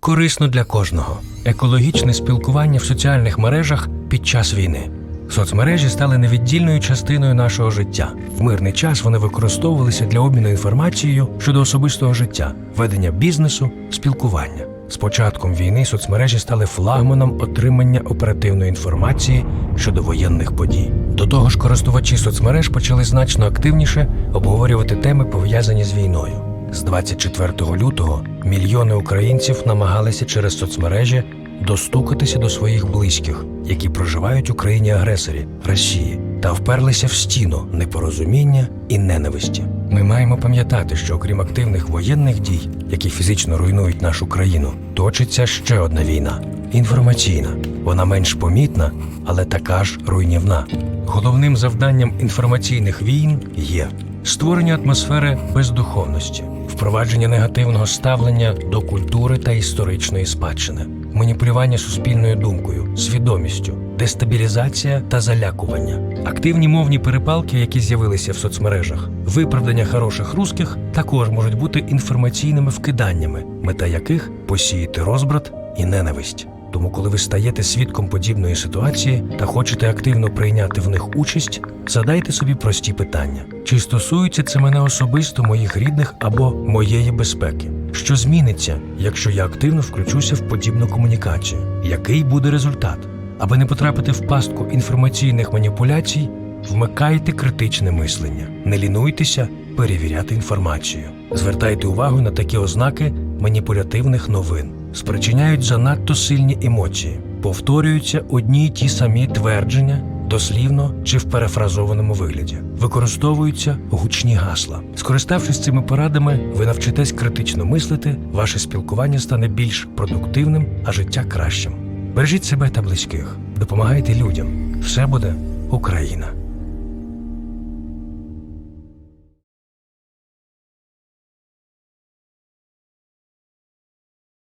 Корисно для кожного. Екологічне спілкування в соціальних мережах під час війни. Соцмережі стали невіддільною частиною нашого життя. В мирний час вони використовувалися для обміну інформацією щодо особистого життя, ведення бізнесу, спілкування. З початком війни соцмережі стали флагманом отримання оперативної інформації щодо воєнних подій. До того ж, користувачі соцмереж почали значно активніше обговорювати теми, пов'язані з війною. З 24 лютого мільйони українців намагалися через соцмережі достукатися до своїх близьких, які проживають у країні агресорі Росії, та вперлися в стіну непорозуміння і ненависті. Ми маємо пам'ятати, що окрім активних воєнних дій, які фізично руйнують нашу країну, точиться ще одна війна інформаційна. Вона менш помітна, але така ж руйнівна. Головним завданням інформаційних війн є створення атмосфери бездуховності, впровадження негативного ставлення до культури та історичної спадщини, маніпулювання суспільною думкою, свідомістю, дестабілізація та залякування, активні мовні перепалки, які з'явилися в соцмережах, виправдання хороших русських також можуть бути інформаційними вкиданнями, мета яких посіяти розбрат і ненависть. Тому, коли ви стаєте свідком подібної ситуації та хочете активно прийняти в них участь, задайте собі прості питання: чи стосується це мене особисто моїх рідних або моєї безпеки? Що зміниться, якщо я активно включуся в подібну комунікацію? Який буде результат? Аби не потрапити в пастку інформаційних маніпуляцій, вмикайте критичне мислення, не лінуйтеся перевіряти інформацію. Звертайте увагу на такі ознаки маніпулятивних новин, спричиняють занадто сильні емоції, повторюються одні й ті самі твердження. Дослівно чи в перефразованому вигляді використовуються гучні гасла. Скориставшись цими порадами, ви навчитесь критично мислити, ваше спілкування стане більш продуктивним, а життя кращим. Бережіть себе та близьких, допомагайте людям. Все буде Україна.